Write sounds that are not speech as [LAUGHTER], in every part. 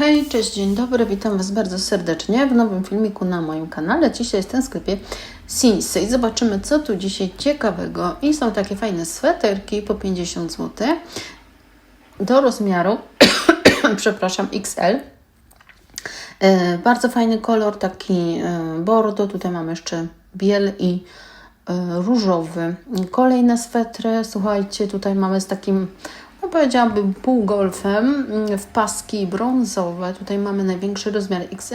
Hej, cześć, dzień dobry, witam Was bardzo serdecznie w nowym filmiku na moim kanale. Dzisiaj jestem w sklepie Sinsei. Zobaczymy, co tu dzisiaj ciekawego. I są takie fajne sweterki po 50 zł do rozmiaru, [COUGHS] przepraszam, XL. E, bardzo fajny kolor, taki e, bordo. Tutaj mamy jeszcze biel i e, różowy. Kolejne swetry, słuchajcie, tutaj mamy z takim no powiedziałabym półgolfem mm, w paski brązowe. Tutaj mamy największy rozmiar XL.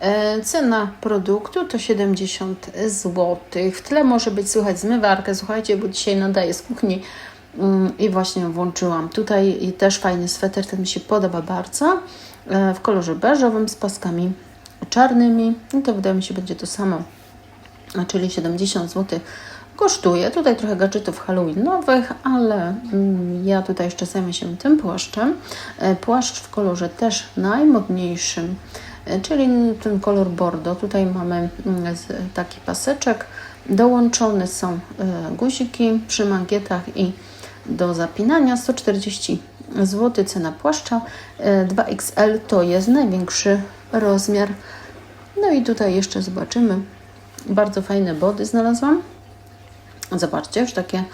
E, Cena produktu to 70 zł. W tle może być słychać zmywarkę. Słuchajcie, bo dzisiaj nadaję z kuchni mm, i właśnie włączyłam. Tutaj też fajny sweter, ten mi się podoba bardzo. E, W kolorze beżowym z paskami czarnymi. I to wydaje mi się będzie to samo, czyli 70 zł kosztuje. Tutaj trochę gadżetów halloweenowych, ale mm, ja tutaj jeszcze zajmę się tym płaszczem. E, Płaszcz w kolorze też najmodniejszym, e, czyli ten kolor bordo. Tutaj mamy mm, taki paseczek. Dołączone są e, guziki przy mangietach i do zapinania 140 zł cena płaszcza. E, 2XL to jest największy rozmiar. No i tutaj jeszcze zobaczymy. Bardzo fajne body znalazłam. Zobaczcie, już takie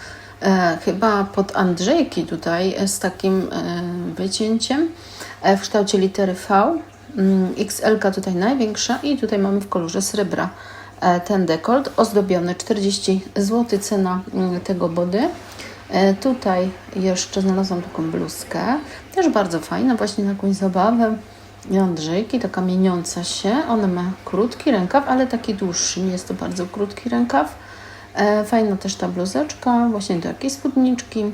e, chyba pod Andrzejki tutaj e, z takim e, wycięciem e, w kształcie litery V. Mm, XL tutaj największa i tutaj mamy w kolorze srebra e, ten dekolt ozdobiony 40 zł cena mm, tego body. E, tutaj jeszcze znalazłam taką bluzkę, też bardzo fajna, właśnie na jakąś zabawę. Andrzejki, taka mieniąca się. Ona ma krótki rękaw, ale taki dłuższy, nie jest to bardzo krótki rękaw. E, Fajna też ta bluzeczka, właśnie do jakiejś spódniczki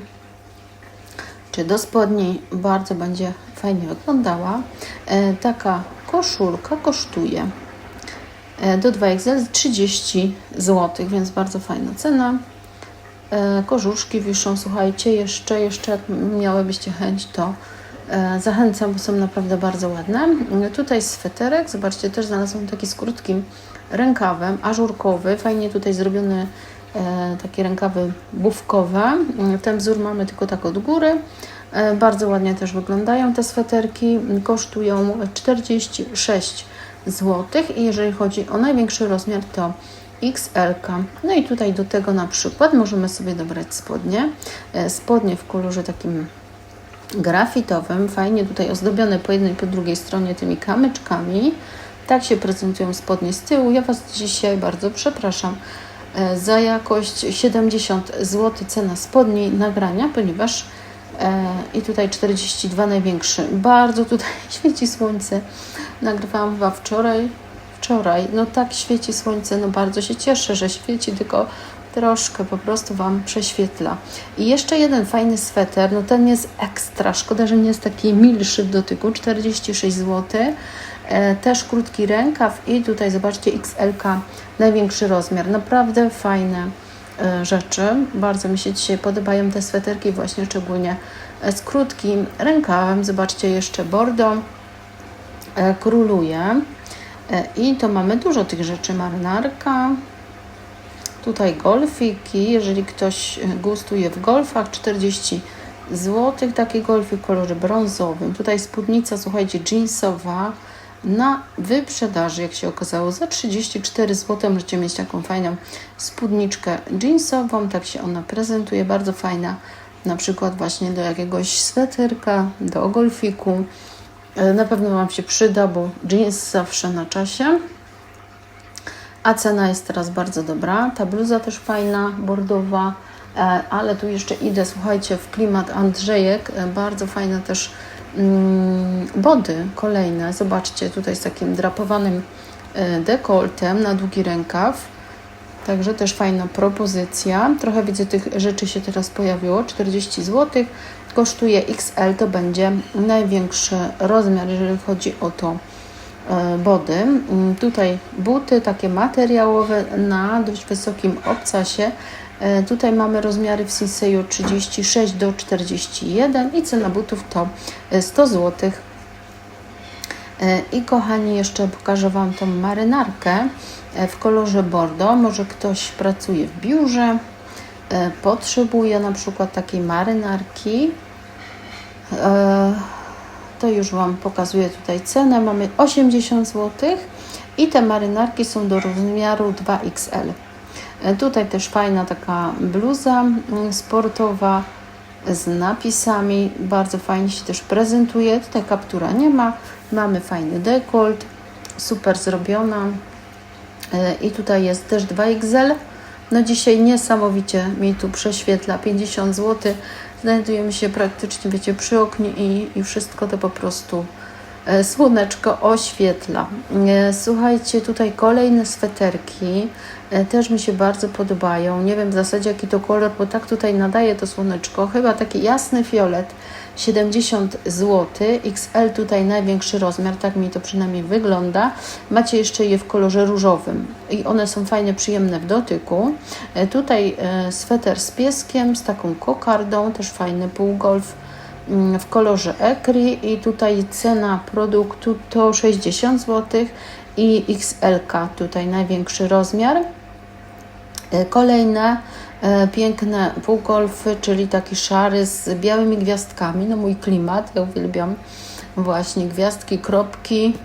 czy do spodni. Bardzo będzie fajnie wyglądała. E, Taka koszulka kosztuje e, do 2XL 30 zł, więc bardzo fajna cena. Korzuszki wiszą, słuchajcie, jeszcze, jeszcze jak miałybyście chęć, to zachęcam, bo są naprawdę bardzo ładne. Tutaj sweterek, zobaczcie, też znalazłam taki z krótkim rękawem, ażurkowy, fajnie tutaj zrobione e, takie rękawy bufkowe. E, Ten wzór mamy tylko tak od góry. E, Bardzo ładnie też wyglądają te sweterki, kosztują 46 zł i jeżeli chodzi o największy rozmiar to XL. -ka. No i tutaj do tego na przykład możemy sobie dobrać spodnie. E, Spodnie w kolorze takim grafitowym, fajnie tutaj ozdobione po jednej i po drugiej stronie tymi kamyczkami. Tak się prezentują spodnie z tyłu. Ja Was dzisiaj bardzo przepraszam e, za jakość 70 zł cena spodni nagrania, ponieważ e, i tutaj 42 największy. Bardzo tutaj [LAUGHS] świeci słońce. Nagrywałam chyba wczoraj, wczoraj. No tak świeci słońce, no bardzo się cieszę, że świeci, tylko troszkę po prostu Wam prześwietla. I jeszcze jeden fajny sweter, no ten jest ekstra, szkoda, że nie jest taki milszy w dotyku, 46 zł. E, też krótki rękaw i tutaj zobaczcie XL, największy rozmiar. Naprawdę fajne e, rzeczy. Bardzo mi się dzisiaj podobają te sweterki, właśnie szczególnie e, z krótkim rękawem. Zobaczcie jeszcze bordo króluje. I to mamy dużo tych rzeczy. Marynarka, tutaj golfiki. Jeżeli ktoś gustuje w golfach, 40 zł. Takie golfy w kolorze brązowym. Tutaj spódnica, słuchajcie, jeansowa na wyprzedaży, jak się okazało, za 34 zł możecie mieć taką fajną spódniczkę jeansową. Tak się ona prezentuje, bardzo fajna. Na przykład właśnie do jakiegoś sweterka, do golfiku. E, Na pewno Wam się przyda, bo jeans zawsze na czasie. A cena jest teraz bardzo dobra. Ta bluza też fajna, bordowa, e, ale tu jeszcze idę, słuchajcie, w klimat Andrzejek. E, Bardzo fajne też body kolejne. Zobaczcie, tutaj z takim drapowanym e, dekoltem na długi rękaw. Także też fajna propozycja. Trochę widzę tych rzeczy się teraz pojawiło. 40 zł. Kosztuje XL, to będzie największy rozmiar, jeżeli chodzi o to body. Mm, Tutaj buty takie materiałowe na dość wysokim obcasie. E, Tutaj mamy rozmiary w Sinseju 36 do 41 i cena butów to e, 100 zł. E, I kochani, jeszcze pokażę Wam tą marynarkę e, w kolorze bordo. Może ktoś pracuje w biurze, e, potrzebuje na przykład takiej marynarki. To już Wam pokazuję tutaj cenę. Mamy 80 zł i te marynarki są do rozmiaru 2XL. E, Tutaj też fajna taka bluza mm, sportowa z napisami. Bardzo fajnie się też prezentuje. Tutaj kaptura nie ma. Mamy fajny dekolt, super zrobiona. E, I tutaj jest też 2XL. No dzisiaj niesamowicie mi tu prześwietla 50 zł. Znajdujemy się praktycznie, wiecie, przy oknie i, i wszystko to po prostu e, słoneczko oświetla. E, Słuchajcie, tutaj kolejne sweterki e, też mi się bardzo podobają. Nie wiem w zasadzie jaki to kolor, bo tak tutaj nadaje to słoneczko. Chyba taki jasny fiolet. 70 zł. XL tutaj największy rozmiar, tak mi to przynajmniej wygląda. Macie jeszcze je w kolorze różowym i one są fajne, przyjemne w dotyku. E, Tutaj e, sweter z pieskiem, z taką kokardą, też fajny półgolf mm, w kolorze ekri i tutaj cena produktu to 60 zł i XL tutaj największy rozmiar. E, Kolejne piękne półgolfy, czyli taki szary z białymi gwiazdkami. No mój klimat, ja uwielbiam właśnie gwiazdki, kropki.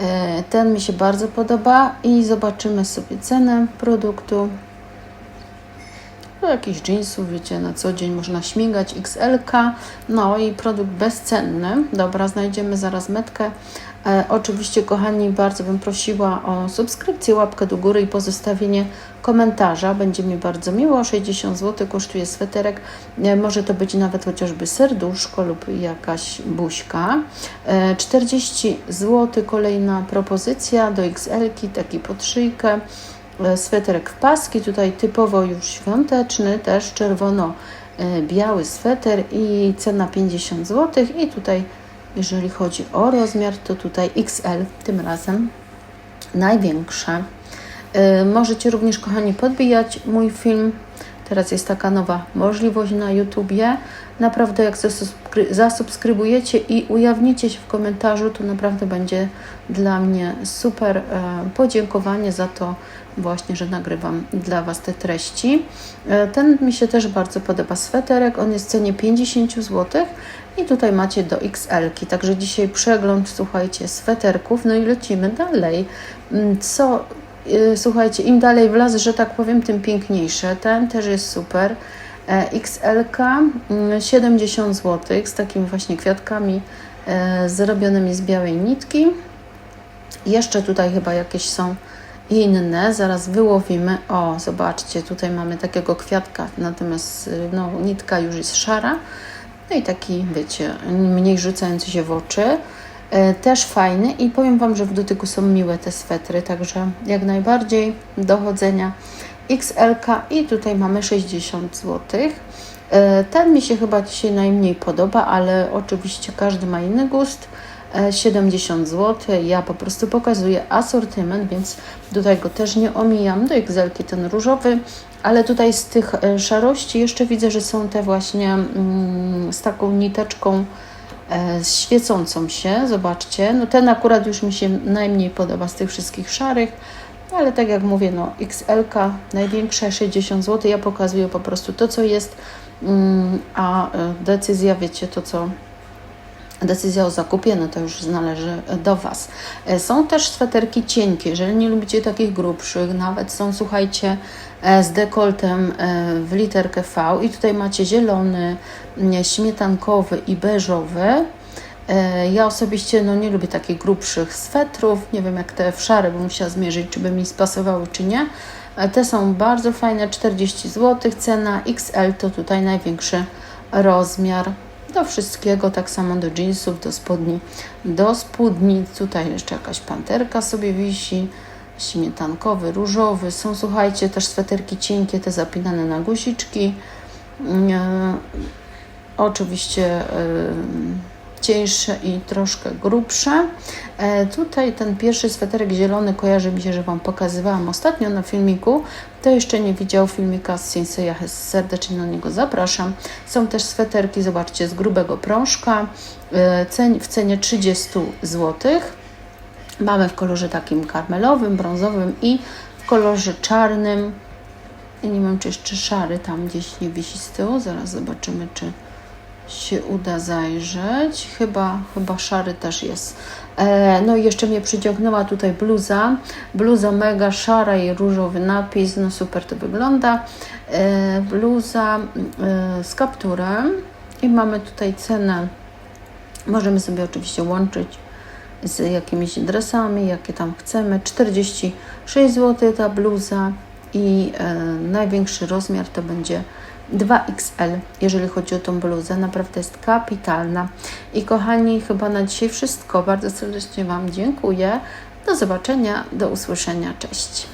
E, Ten mi się bardzo podoba i zobaczymy sobie cenę produktu. No, jakichś jeansów, wiecie, na co dzień można śmigać, XL, no i produkt bezcenny. Dobra, znajdziemy zaraz metkę. E, oczywiście, kochani, bardzo bym prosiła o subskrypcję, łapkę do góry i pozostawienie komentarza. Będzie mi bardzo miło. 60 zł kosztuje sweterek. E, może to być nawet chociażby serduszko lub jakaś buźka. E, 40 zł kolejna propozycja do XL-ki, taki podszyjkę. E, Sweterek w paski, tutaj typowo już świąteczny, też czerwono-biały sweter i cena 50 zł. I tutaj, jeżeli chodzi o rozmiar, to tutaj XL tym razem największe. E, Możecie również, kochani, podbijać mój film. Teraz jest taka nowa możliwość na YouTubie. Naprawdę, jak zasubskry- zasubskrybujecie i ujawnicie się w komentarzu, to naprawdę będzie dla mnie super e, podziękowanie za to, właśnie, że nagrywam dla Was te treści. E, Ten mi się też bardzo podoba sweterek. On jest w cenie 50 zł i tutaj macie do XL-ki. Także dzisiaj przegląd, słuchajcie, sweterków. No i lecimy dalej. Mm, Co Y, Słuchajcie, im dalej w las, że tak powiem, tym piękniejsze. Ten też jest super. XL 70 zł z takimi właśnie kwiatkami e, zrobionymi z białej nitki. Jeszcze tutaj chyba jakieś są inne, zaraz wyłowimy. O, zobaczcie, tutaj mamy takiego kwiatka, natomiast y, no, nitka już jest szara. No i taki, wiecie, mniej rzucający się w oczy. E, Też fajny i powiem Wam, że w dotyku są miłe te swetry, także jak najbardziej dochodzenia XL i tutaj mamy 60 zł. E, Ten mi się chyba dzisiaj najmniej podoba, ale oczywiście każdy ma inny gust. E, 70 zł. Ja po prostu pokazuję asortyment, więc tutaj go też nie omijam. Do XL ten różowy, ale tutaj z tych e, szarości jeszcze widzę, że są te właśnie mm, z taką niteczką e, świecącą się. Zobaczcie, no ten akurat już mi się najmniej podoba z tych wszystkich szarych, ale tak jak mówię, no XL największa 60 zł. Ja pokazuję po prostu to, co jest, mm, a e, decyzja, wiecie, to co decyzja o zakupie, no to już należy do Was. E, Są też sweterki cienkie, jeżeli nie lubicie takich grubszych, nawet są, słuchajcie, e, z dekoltem e, w literkę V i tutaj macie zielony, śmietankowy i beżowy. Ja osobiście no, nie lubię takich grubszych swetrów, nie wiem jak te w szare, bym musiała zmierzyć, czy by mi spasowały, czy nie. Te są bardzo fajne, 40 zł, cena XL to tutaj największy rozmiar do wszystkiego, tak samo do jeansów, do spodni, do spódnic. Tutaj jeszcze jakaś panterka sobie wisi, śmietankowy, różowy. Są, słuchajcie, też sweterki cienkie, te zapinane na guziczki. E, oczywiście e, cieńsze i troszkę grubsze. E, tutaj ten pierwszy sweterek zielony kojarzy mi się, że Wam pokazywałam ostatnio na filmiku. Kto jeszcze nie widział filmika z Sinseya, serdecznie na niego zapraszam. Są też sweterki, zobaczcie, z grubego prążka e, w cenie 30 zł. Mamy w kolorze takim karmelowym, brązowym i w kolorze czarnym. Nie wiem, czy jeszcze szary tam gdzieś nie wisi z tyłu. Zaraz zobaczymy, czy się uda zajrzeć. Chyba, chyba szary też jest. E, no i jeszcze mnie przyciągnęła tutaj bluza. Bluza mega szara i różowy napis. No super to wygląda. E, bluza e, z kapturem. I mamy tutaj cenę. Możemy sobie oczywiście łączyć z jakimiś dresami, jakie tam chcemy. 46 zł ta bluza i e, największy rozmiar to będzie 2XL, jeżeli chodzi o tą bluzę. Naprawdę jest kapitalna. I kochani, chyba na dzisiaj wszystko. Bardzo serdecznie Wam dziękuję. Do zobaczenia, do usłyszenia. Cześć.